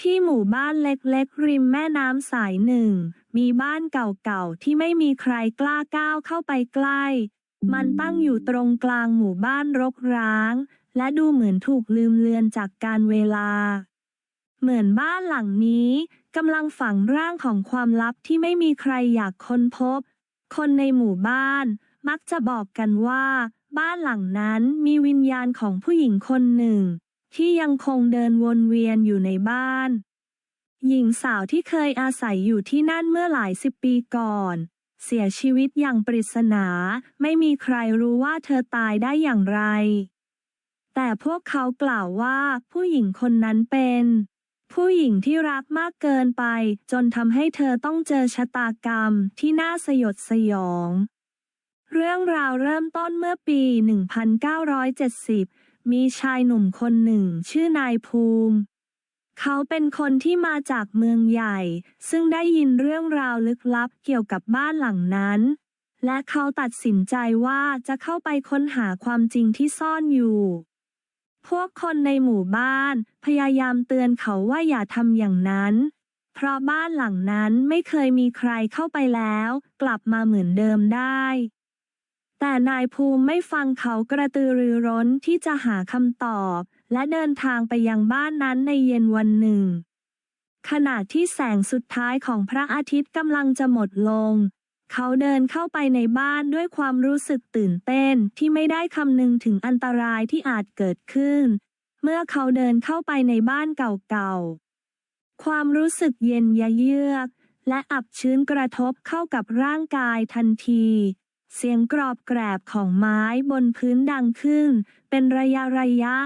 ที่หมู่บ้านเล็กๆ ริมแม่น้ำสายหนึ่ง มีบ้านเก่าๆ ที่ไม่มีใครกล้าก้าวเข้าไปใกล้ มันตั้งอยู่ตรงกลางหมู่บ้านรกร้าง และดูเหมือนถูกลืมเลือนจากการเวลา เหมือนบ้านหลังนี้กำลังฝังร่างของความลับที่ไม่มีใครอยากค้นพบ คนในหมู่บ้าน มักจะบอกกันว่า บ้านหลังนั้นมีวิญญาณของผู้หญิงคนหนึ่ง ที่ยังคงเดินวนเวียนอยู่ในบ้าน หญิงสาวที่เคยอาศัยอยู่ที่นั่นเมื่อหลายสิบปีก่อน เสียชีวิตอย่างปริศนา ไม่มีใครรู้ว่าเธอตายได้อย่างไร แต่พวกเขากล่าวว่าผู้หญิงคนนั้นเป็น ผู้หญิงที่รักมากเกินไป จนทำให้เธอต้องเจอชะตากรรมที่น่าสยดสยองเรื่องราวเริ่มต้นเมื่อปี 1970 มีชายหนุ่มคนหนึ่งชื่อนายภูมิ เขาเป็นคนที่มาจากเมืองใหญ่ ซึ่งได้ยินเรื่องราวลึกลับเกี่ยวกับบ้านหลังนั้น และเขาตัดสินใจว่าจะเข้าไปค้นหาความจริงที่ซ่อนอยู่ พวกคนในหมู่บ้าน พยายามเตือนเขาว่าอย่าทำอย่างนั้น เพราะบ้านหลังนั้นไม่เคยมีใครเข้าไปแล้ว กลับมาเหมือนเดิมได้ แต่นายภูมิไม่ฟังเขากระตือรือร้นที่จะหาคำตอบ และเดินทางไปยังบ้านนั้นในเย็นวันหนึ่ง ขณะที่แสงสุดท้ายของพระอาทิตย์กำลังจะหมดลง เขาเดินเข้าไปในบ้านด้วยความรู้สึกตื่นเต้นที่ไม่ได้คำนึงถึงอันตรายที่อาจเกิดขึ้น เมื่อเขาเดินเข้าไปในบ้านเก่าๆ ความรู้สึกเย็นยะเยือก และอับชื้นกระทบเข้ากับร่างกายทันที เสียงกรอบแกรบของไม้บนพื้นดังขึ้น เป็นระยะระยะ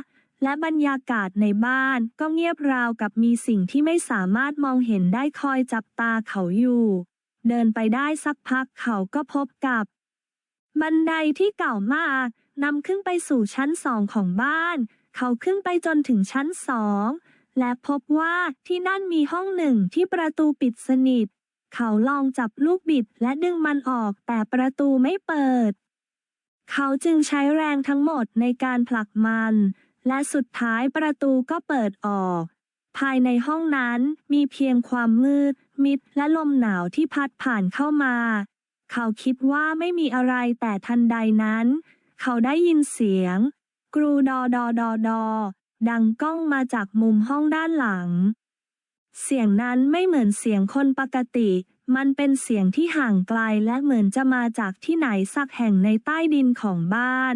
และบรรยากาศในบ้านก็เงียบราวกับมีสิ่งที่ไม่สามารถมองเห็นได้คอยจับตาเขาอยู่ เดินไปได้สักพักเขาก็พบกับ บันไดที่เก่ามากนำขึ้นไปสู่ชั้นสองของบ้าน เขาขึ้นไปจนถึงชั้นสองและพบว่าที่นั่นมีห้องหนึ่งที่ประตูปิดสนิท เขาลองจับลูกบิดและดึงมันออกแต่ประตูไม่เปิด เขาจึงใช้แรงทั้งหมดในการผลักมัน และสุดท้ายประตูก็เปิดออก ภายในห้องนั้นมีเพียงความมืด มิดและลมหนาวที่พัดผ่านเข้ามา เขาคิดว่าไม่มีอะไรแต่ทันใดนั้น เขาได้ยินเสียง กรูดอดอดอดอดังก้องมาจากมุมห้องด้านหลัง เสียงนั้นไม่เหมือนเสียงคนปกติ มันเป็นเสียงที่ห่างไกลและเหมือนจะมาจากที่ไหนสักแห่งในใต้ดินของบ้าน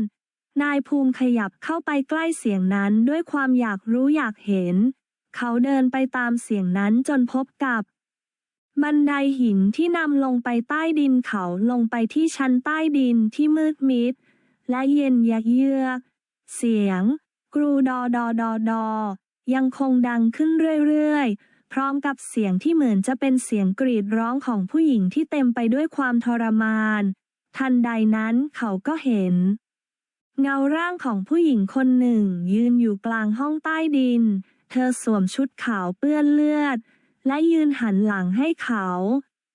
นายภูมิขยับเข้าไปใกล้เสียงนั้นด้วยความอยากรู้อยากเห็น เขาเดินไปตามเสียงนั้นจนพบกับ บันไดหินที่นำลงไปใต้ดินเขาลงไปที่ชั้นใต้ดินที่มืดมิด และเย็นยะเยือก เสียง กรูดอดอดอดอยังคงดังขึ้นเรื่อยๆ พร้อมกับเสียงที่เหมือนจะเป็นเสียงกรีดร้องของผู้หญิงที่เต็มไปด้วยความทรมาน ทันใดนั้นเขาก็เห็น เงาร่างของผู้หญิงคนหนึ่ง ยืนอยู่กลางห้องใต้ดิน เธอสวมชุดขาวเปื้อนเลือด และยืนหันหลังให้เขา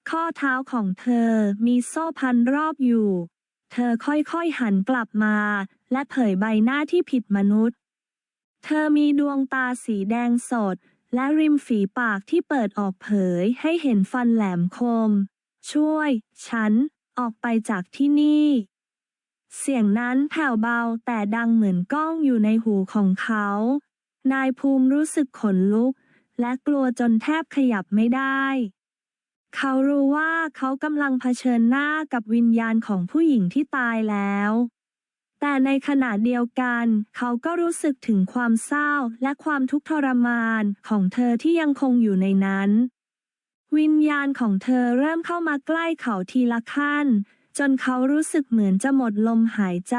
ข้อเท้าของเธอมีโซ่พันรอบอยู่ เธอค่อยๆหันกลับมา และเผยใบหน้าที่ผิดมนุษย์ เธอมีดวงตาสีแดงสด และริมฝีปากที่เปิดออกเผยให้เห็นฟันแหลมคม ช่วย ฉัน ออกไปจากที่นี่ เสียงนั้นแผ่วเบาแต่ดังเหมือนก้องอยู่ในหูของเขา นายภูมิรู้สึกขนลุก และกลัวจนแทบขยับไม่ได้ เขารู้ว่าเขากำลังเผชิญหน้ากับวิญญาณของผู้หญิงที่ตายแล้ว แต่ในขณะเดียวกัน เขาก็รู้สึกถึงความเศร้าและความทุกข์ทรมานของเธอที่ยังคงอยู่ในนั้น วิญญาณของเธอเริ่มเข้ามาใกล้เขาทีละขั้น จนเขารู้สึกเหมือนจะหมดลมหายใจ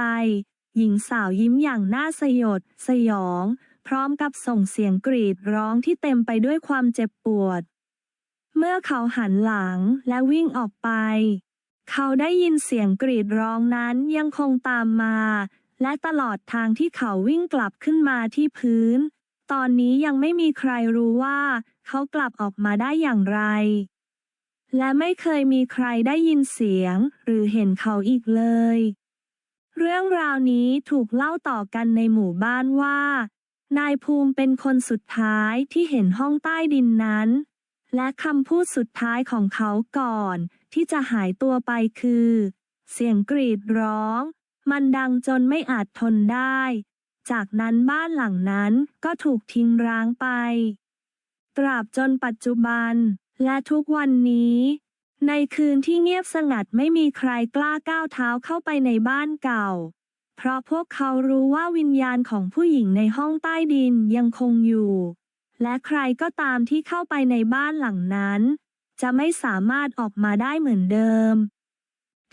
หญิงสาวยิ้มอย่างน่าสยด สยอง พร้อมกับส่งเสียงกรีดร้องที่เต็มไปด้วยความเจ็บปวด เมื่อเขาหันหลังและวิ่งออกไป เขาได้ยินเสียงกรีดร้องนั้นยังคงตามมา และตลอดทางที่เขาวิ่งกลับขึ้นมาที่พื้น ตอนนี้ยังไม่มีใครรู้ว่า เขากลับออกมาได้อย่างไร และไม่เคยมีใครได้ยินเสียง หรือเห็นเขาอีกเลย เรื่องราวนี้ถูกเล่าต่อกันในหมู่บ้านว่า นายภูมิเป็นคนสุดท้ายที่เห็นห้องใต้ดินนั้น และคำพูดสุดท้ายของเขาก่อน ที่จะหายตัวไปคือ เสียงกรีดร้อง มันดังจนไม่อาจทนได้ จากนั้นบ้านหลังนั้นก็ถูกทิ้งร้างไป ตราบจนปัจจุบัน และทุกวันนี้ ในคืนที่เงียบสงัดไม่มีใครกล้าก้าวเท้าเข้าไปในบ้านเก่า เพราะพวกเขารู้ว่าวิญญาณของผู้หญิงในห้องใต้ดินยังคงอยู่ และใครก็ตามที่เข้าไปในบ้านหลังนั้น จะไม่สามารถออกมาได้เหมือนเดิม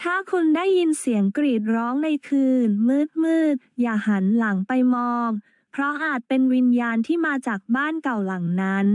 ถ้าคุณได้ยินเสียงกรีดร้องในคืน มืดมืดอย่าหันหลังไปมอง เพราะอาจเป็นวิญญาณที่มาจากบ้านเก่าหลังนั้น